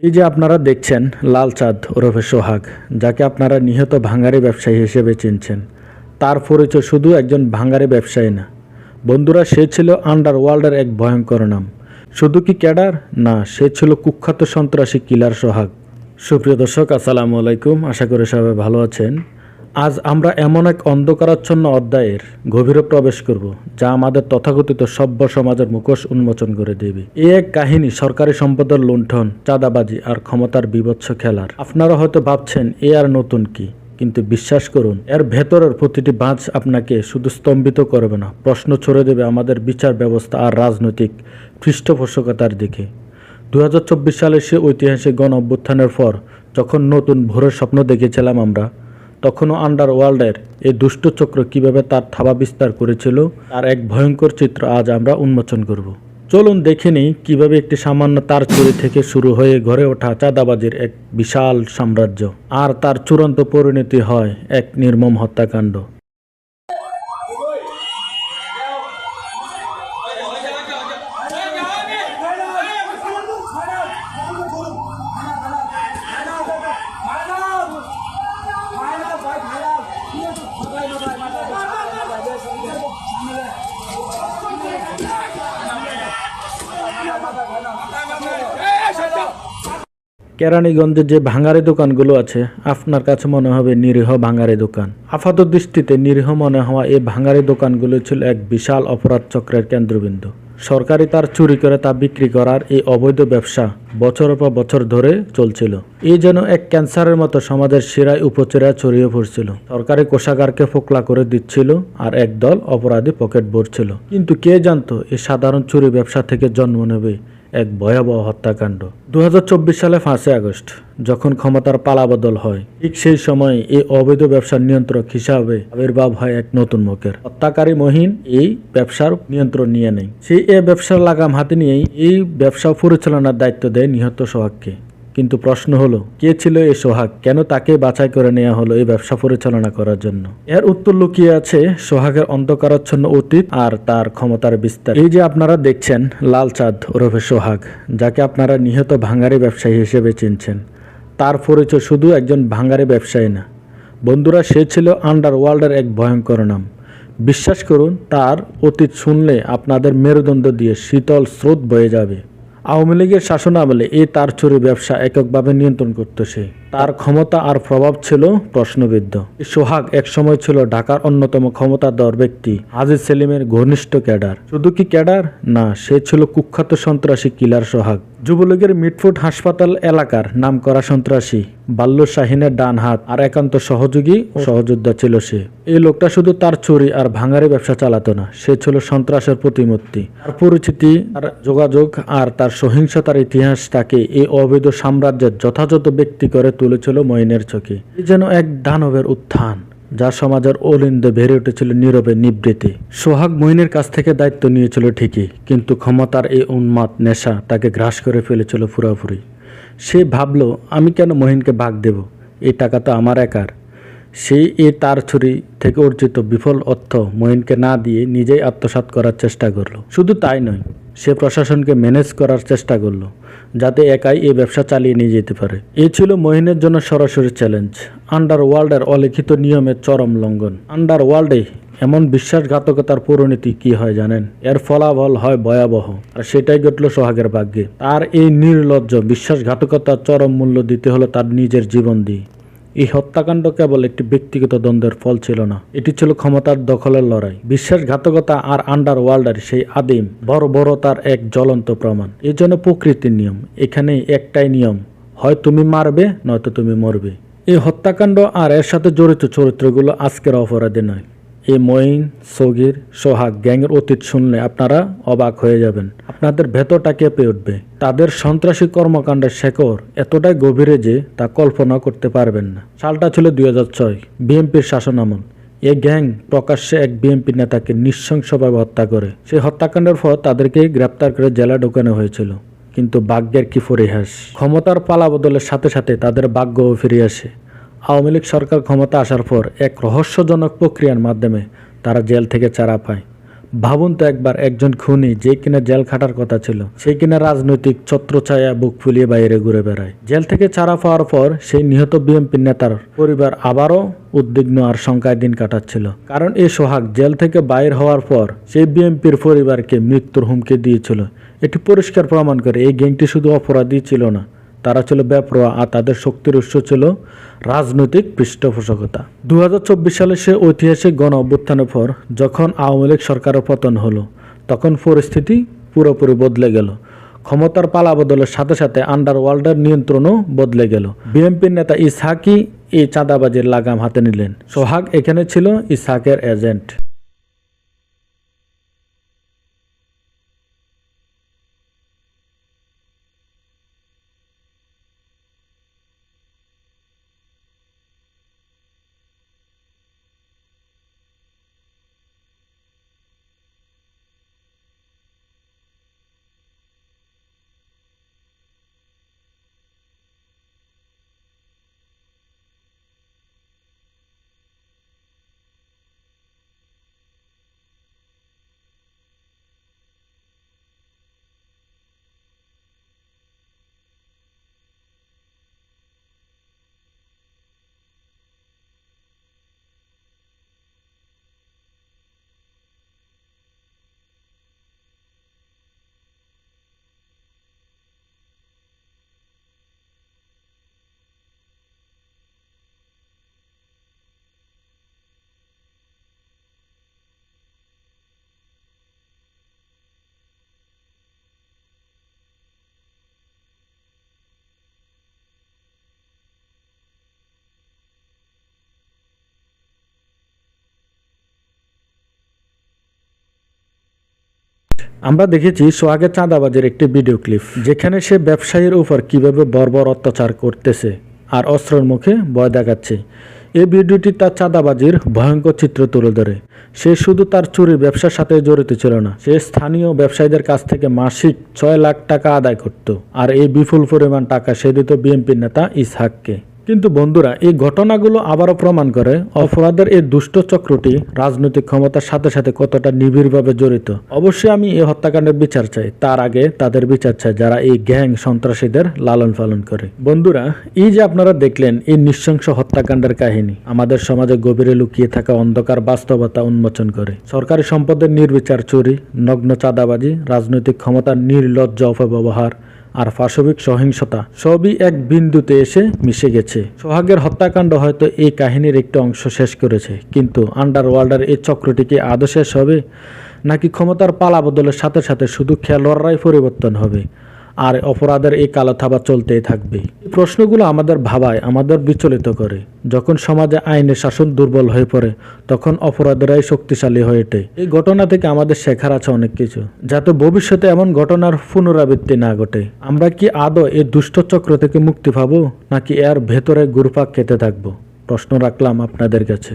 এই যে আপনারা দেখছেন লাল চাঁদ ওরফে সোহাগ, যাকে আপনারা নিহত ভাঙ্গারি ব্যবসায়ী হিসেবে চিনছেন। তার পরিচয় শুধু একজন ভাঙ্গারি ব্যবসায়ী না, বন্ধুরা সে ছিল আন্ডার ওয়ার্ল্ডের এক ভয়ঙ্কর নাম। শুধু কি ক্যাডার? না, সে ছিল কুখ্যাত সন্ত্রাসী কিলার সোহাগ। সুপ্রিয় দর্শক, আসসালামু আলাইকুম। আশা করি সবাই ভালো আছেন। আজ আমরা এমন এক অন্ধকারাচ্ছন্ন অধ্যায়ের গভীরে প্রবেশ করব, যা আমাদের তথাকথিত সভ্য সমাজের মুখোশ উন্মোচন করে দেবে। এ এক কাহিনী সরকারি সম্পদের লুণ্ঠন, চাঁদাবাজি আর ক্ষমতার বিভৎস খেলার। আপনারা হয়তো ভাবছেন, এ আর নতুন কি? কিন্তু বিশ্বাস করুন, এর ভেতরের প্রতিটি বাঁচ আপনাকে শুধু স্তম্ভিত করবে না, প্রশ্ন ছড়ে দেবে আমাদের বিচার ব্যবস্থা আর রাজনৈতিক পৃষ্ঠপোষকতার দিকে। দু সালে সে ঐতিহাসিক গণ অভ্যুত্থানের পর, যখন নতুন ভোরের স্বপ্ন দেখেছিলাম আমরা তখনও আন্ডারওয়ার্ল্ডের এই দুষ্ট চক্র কীভাবে তার থাবা বিস্তার করেছিল, তার এক ভয়ঙ্কর চিত্র আজ আমরা উন্মোচন করব। চলুন দেখে নিই কীভাবে একটি সামান্য তার চুরি থেকে শুরু হয়ে ঘরে ওঠা চাঁদাবাজির এক বিশাল সাম্রাজ্য, আর তার চূড়ান্ত পরিণতি হয় এক নির্মম হত্যাকাণ্ড। কেরানীগঞ্জে যে ভাঙারি দোকানগুলো আছে, আপনার কাছে মনে হবে নিরীহ ভাঙারি দোকান। আপাত দৃষ্টিতে নিরীহ মনে হওয়া এই ভাঙারি দোকানগুলো ছিল এক বিশাল অপরাধ চক্রের কেন্দ্রবিন্দু। সরকারি তার চুরি করে তা বিক্রি করার এই অবৈধ ব্যবসা বছরের পর বছর ধরে চলছিল। এই যেন এক ক্যান্সারের মতো সমাজের শিরায় উপচেরায় ছড়িয়ে পড়ছিল। সরকারি কোষাগারকে ফোকলা করে দিচ্ছিল আর একদল অপরাধী পকেট ভরছিল। কিন্তু কে জানতো এই সাধারণ চুরি ব্যবসা থেকে জন্ম নেবে? এক ভয়াবহ হত্যাকাণ্ড। দু হাজার চব্বিশ সালে পাঁচই আগস্ট, যখন ক্ষমতার পালাবদল হয়, ঠিক সেই সময় এই অবৈধ ব্যবসার নিয়ন্ত্রক হিসাবে আবির্ভাব হয় এক নতুন মুখের। হত্যাকারী মহিন এই ব্যবসার নিয়ন্ত্রণ নিয়ে নেয় সেই এ ব্যবসার লাগাম হাতে নিয়েই এই ব্যবসা পরিচালনার দায়িত্ব দেয় নিহত সোহাগকে। কিন্তু প্রশ্ন হলো, কে ছিল এই সোহাগ? কেন তাকে বাছাই করে নেওয়া হলো এই ব্যবসা পরিচালনা করার জন্য? এর উত্তর লুকিয়ে আছে সোহাগের অন্ধকারাচ্ছন্ন অতীত আর তার ক্ষমতার বিস্তার। এই যে আপনারা দেখছেন, লাল চাঁদ ওরফে সোহাগ, যাকে আপনারা নিহত ভাঙ্গারি ব্যবসায়ী হিসেবে চিনছেন। তার পরিচয় শুধু একজন ভাঙ্গারি ব্যবসায়ী না, বন্ধুরা, সে ছিল আন্ডারওয়ার্ল্ডের এক ভয়ঙ্কর নাম। বিশ্বাস করুন, তার অতীত শুনলে আপনাদের মেরুদণ্ড দিয়ে শীতল স্রোত বয়ে যাবে। আওয়ামী লীগের শাসন আমলে তার চুরি ব্যবসা এককভাবে নিয়ন্ত্রণ করত সে তার ক্ষমতা আর প্রভাব ছিল প্রশ্নবিদ্ধ। সোহাগ একসময় ছিল ঢাকার অন্যতম ক্ষমতাধর ব্যক্তি, আজিজ সেলিমের ঘনিষ্ঠ ক্যাডার। শুধু কি ক্যাডার? না, সে ছিল কুখ্যাত সন্ত্রাসী কিলার সোহাগ। যুবলীগের মিটফুট হাসপাতাল এলাকার নামকরা সন্ত্রাসী বাল্য শাহিনের ডান হাত আর একান্ত সহযোগী সহযোদ্ধা ছিল সে। এই লোকটা শুধু তার চুরি আর ভাঙারে ব্যবসা চালাতো না, সে ছিল সন্ত্রাসের প্রতিমূর্তি। তার পরিচিতি আর যোগাযোগ আর তার সহিংসতার ইতিহাস তাকে এই অবৈধ সাম্রাজ্যের যথাযথ ব্যক্তি করে তুলেছিল মইনের চোখে। যেন এক দানবের উত্থান যা সমাজের অলিন্দে বেড়ে উঠেছিল নীরবে নিবৃতে। সোহাগ মহিনের কাছ থেকে দায়িত্ব নিয়েছিল ঠিকই, কিন্তু ক্ষমতার এই উন্মাদ নেশা তাকে গ্রাস করে ফেলেছিল পুরোপুরি সে ভাবলো, আমি কেন মহিনকে ভাগ দেব? এই টাকা তো আমার একার। সেই এ তার ছুরি থেকে অর্জিত বিফল অর্থ মহিনকে না দিয়ে নিজেই আত্মসাৎ করার চেষ্টা করল। শুধু তাই নয় সে প্রশাসনকে ম্যানেজ করার চেষ্টা করল, যাতে একাই এই ব্যবসা চালিয়ে নিয়ে যেতে পারে। এ ছিল মহিনের জন্য সরাসরি চ্যালেঞ্জ আন্ডার ওয়ার্ল্ডের অলিখিত নিয়মের চরম লঙ্ঘন। আন্ডার ওয়ার্ল্ডে এমন বিশ্বাসঘাতকতার পরিণতি কি হয় জানেন? এর ফলাফল হয় ভয়াবহ, আর সেটাই ঘটল সোহাগের ভাগ্যে। তার এই নির্লজ্জ বিশ্বাসঘাতকতার চরম মূল্য দিতে হলো তার নিজের জীবন দিয়ে এই হত্যাকাণ্ড কেবল একটি ব্যক্তিগত দ্বন্দ্বের ফল ছিল না। এটি ছিল ক্ষমতার দখলের লড়াই। বিশ্বাসঘাতকতা আর আন্ডার ওয়ার্ল্ডের সেই আদিম বড় বড়তার এক জ্বলন্ত প্রমাণ। এই জন্য প্রকৃতির নিয়ম। এখানে একটাই নিয়ম, হয় তুমি মারবে, নয়তো তুমি মরবে। এই হত্যাকাণ্ড আর এর সাথে জড়িত চরিত্রগুলো আজকের অপরাধী নয়। এই মঈন, সগির, সোহাগ গ্যাংয়ের অতীত শুনলে আপনারা অবাক হয়ে যাবেন। আপনাদের ভেতরটা কেঁপে উঠবে। তাদের সন্ত্রাসী কর্মকাণ্ডের শেকড় এতটাই গভীরে যে তা কল্পনা করতে পারবেন না। সালটা ছিল দুই হাজার ছয়, বিএনপির শাসনামল এই গ্যাং প্রকাশ্যে এক বিএনপি নেতাকে নৃশংসভাবে হত্যা করে। সেই হত্যাকাণ্ডের পর তাদেরকে গ্রেপ্তার করে জেলা ঢোকানো হয়েছিল। কিন্তু ভাগ্যের কি পরিহাস? ক্ষমতার পালা বদলের সাথে সাথে তাদের ভাগ্যও ফিরে আসে। আওয়ামী লীগ সরকার ক্ষমতা আসার পর এক রহস্যজনক প্রক্রিয়ার মাধ্যমে তারা জেল থেকে চারা পায়। ভাবুন তো একবার একজন খুনি যে কিনা জেল খাটার কথা ছিল, সে কিনা রাজনৈতিক ছত্রছায়া বুক ফুলিয়ে বাইরে ঘুরে বেড়ায়। জেল থেকে ছাড়া পাওয়ার পর সেই নিহত বিএনপি নেতার পরিবার আবারও উদ্বিগ্ন আর শঙ্কায় দিন কাটাচ্ছিল। কারণ এ সোহাগ জেল থেকে বাইর হওয়ার পর সেই বিএনপির পরিবারকে মৃত্যুর হুমকি দিয়েছিল। এটি পরিষ্কার প্রমাণ করে এই গ্যাংটি শুধু অপরাধী ছিল না তারা ছিল বেপরোয়া আর তাদের শক্তির উৎস ছিল রাজনৈতিক পৃষ্ঠপোষকতা। দুই হাজার চব্বিশ সালে সে ঐতিহাসিক গণ অভ্যুত্থানের পর যখন আওয়ামী লীগ সরকারের পতন হলো, তখন পরিস্থিতি পুরোপুরি বদলে গেল। ক্ষমতার পালা বদলের সাথে সাথে আন্ডারওয়ার্ল্ডের নিয়ন্ত্রণও বদলে গেল। বিএনপির নেতা ইসহাকি এই চাঁদাবাজির লাগাম হাতে নিলেন। সোহাগ এখানে ছিল ইসহাকের এজেন্ট আমরা দেখেছি সোহাগের চাঁদাবাজের একটি ভিডিও ক্লিপ যেখানে সে ব্যবসায়ীর উপর কীভাবে বর্বর অত্যাচার করতেছে আর অস্ত্রের মুখে ভয় দেখাচ্ছে। এই ভিডিওটি তার চাঁদাবাজির ভয়ঙ্কর চিত্র তুলে ধরে। সে শুধু তার চুরি ব্যবসার সাথে জড়িত ছিল না, সে স্থানীয় ব্যবসায়ীদের কাছ থেকে মাসিক ছয় লাখ টাকা আদায় করত। আর এই বিপুল পরিমাণ টাকা সে দিত বিএনপির নেতা ইসহাককে। কিন্তু বন্ধুরা, এই ঘটনাগুলো আবারও প্রমাণ করে অপরাধের এই দুষ্ট চক্রটি রাজনৈতিক ক্ষমতার সাথে সাথে কতটা নিবিড়ভাবে জড়িত। অবশ্যই আমি এই হত্যাকাণ্ডের বিচার চাই। তার আগে তাদের বিচার চাই, যারা এই গ্যাং সন্ত্রাসীদের লালন পালন করে। বন্ধুরা, এই যে আপনারা দেখলেন এই নৃশংস হত্যাকাণ্ডের কাহিনী, আমাদের সমাজে গভীরে লুকিয়ে থাকা অন্ধকার বাস্তবতা উন্মোচন করে। সরকারি সম্পদের নির্বিচার চুরি, নগ্ন চাঁদাবাজি, রাজনৈতিক ক্ষমতার নির্লজ্জ অপব্যবহার আর পাশবিক সহিংসতা সবই এক বিন্দুতে এসে মিশে গেছে। সোহাগের হত্যাকাণ্ড হয়তো এই কাহিনীর একটি অংশ শেষ করেছে, কিন্তু আন্ডারওয়ার্ল্ডের এই চক্রটি কি আদৌ শেষ হবে নাকি ক্ষমতার পালা বদলের সাথে সাথে শুধু খেলোয়াড়রাই পরিবর্তন হবে? আর অপরাধের এই কালো থাবা চলতেই থাকবে। প্রশ্নগুলো আমাদের ভাবায়, আমাদের বিচলিত করে। যখন সমাজে আইনের শাসন দুর্বল হয়ে পড়ে, তখন অপরাধেরাই শক্তিশালী হয়ে ওঠে। এই ঘটনা থেকে আমাদের শেখার আছে অনেক কিছু, যাতে ভবিষ্যতে এমন ঘটনার পুনরাবৃত্তি না ঘটে। আমরা কি আদৌ এই দুষ্ট চক্র থেকে মুক্তি পাবো, নাকি এর ভেতরে গুরপাক খেতে থাকব? প্রশ্ন রাখলাম আপনাদের কাছে।